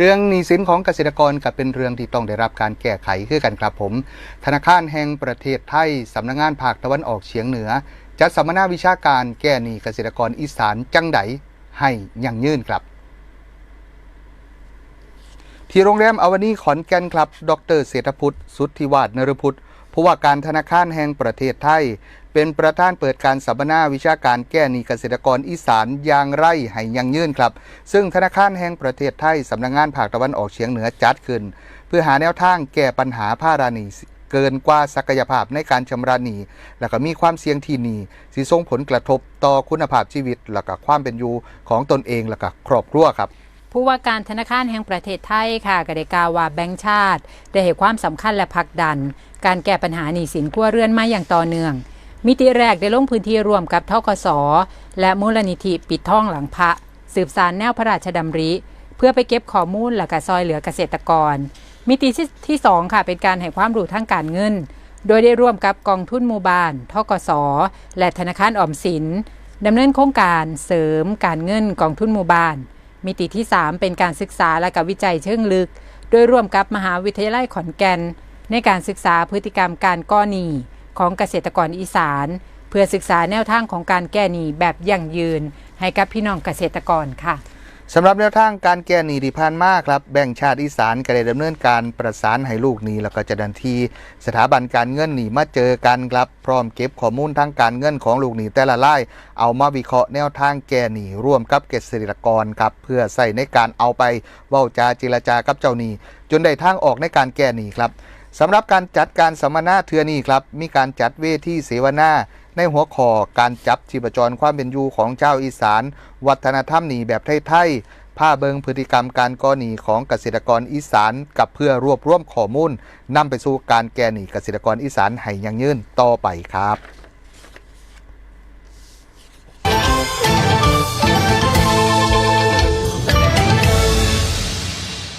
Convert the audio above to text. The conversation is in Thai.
เรื่องหนี้สินของเกษตรกรก็เป็นเรื่องที่ต้องได้รับการแก้ไขคือกันครับผม ธนาคารแห่งประเทศไทยสำนักงานภาคตะวันออกเฉียงเหนือ จัดสัมมนาวิชาการแก้หนี้เกษตรกรอีสานจังไดให้ยั่งยืนครับที่โรงแรมอวานีขอนแก่นครับ ดรเศรษฐพุทธสุทธิวาฒนรพุทธ ผู้ว่าการธนาคารแห่งประเทศไทย เป็นประธานเปิดการสัมมนาวิชาการแก้หนี้เกษตรกรอีสานยางไร่ให้ยังยืนครับ ซึ่งธนาคารแห่งประเทศไทยสำนักงานภาคตะวันออกเฉียงเหนือจัดขึ้น เพื่อหาแนวทางแก้ปัญหาภาระหนี้เกินกว่าศักยภาพในการชำระหนี้ และก็มีความเสี่ยงที่หนี้สิส่งผลกระทบต่อคุณภาพชีวิต และก็ความเป็นอยู่ของตนเองและก็ครอบครัวครับ ผู้ว่าการธนาคารแห่งประเทศไทยค่ะก็ได้กล่าวว่าแบงก์ชาติ ได้ให้ความสำคัญและผลักดัน การแก้ปัญหาหนี้สินครัวเรือนมาอย่างต่อเนื่อง มิติแรกได้ลงพื้นที่ร่วมกับทกสและมูลนิธิปิดท่องหลังพระ สืบสารแนวพระราชดำริ เพื่อไปเก็บข้อมูลและกระซอยเหลือเกษตรกร มิติที่ที่สองค่ะเป็นการให้ความรู้ทางการเงิน โดยได้ร่วมกับกองทุนหมู่บ้านทกสและธนาคารออมสินดำเนินโครงการเสริมการเงินกองทุนหมู่บ้าน มิติที่ 3 เป็นการศึกษาและกับวิจัยเชิงลึก โดยร่วมกับมหาวิทยาลัยขอนแก่น ในการศึกษาพฤติกรรมการก่อหนี้ของเกษตรกรอีสาน เพื่อศึกษาแนวทางของการแก้หนี้แบบยั่งยืน ให้กับพี่น้องเกษตรกรค่ะ สำหรับแนวทางการแก้หนี้ที่ผ่านมาครับแบ่งชาติอีสานก็ได้ดำเนินการประสานให้ลูกหนี้แล้วก็เจ้าหน้าที่สถาบันการเงินหนี้มาเจอกันครับพร้อมเก็บข้อมูลทางการเงินของลูกหนี้แต่ละราย เอามาวิเคราะห์แนวทางแก้หนี้ร่วมกับเกษตรกรครับเพื่อใส่ในการเอาไปเว้าจาเจรจากับเจ้าหนี้ จนได้ทางออกในการแก้หนี้ครับสำหรับการจัดการสัมมนาเทือนี้ครับมีการจัดเวทีเสวนา ในหัวข้อการจับชีพจรความเป็นอยู่ของเจ้าอีสาน วัฒนธรรมหนีแบบไทยๆผ้าเบิงพฤติกรรมการก่อหนีของเกษตรกรอีสาน กับเพื่อรวบรวมข้อมูลนำไปสู่การแก้หนีเกษตรกรอีสานให้ยั่งยืนต่อไปครับ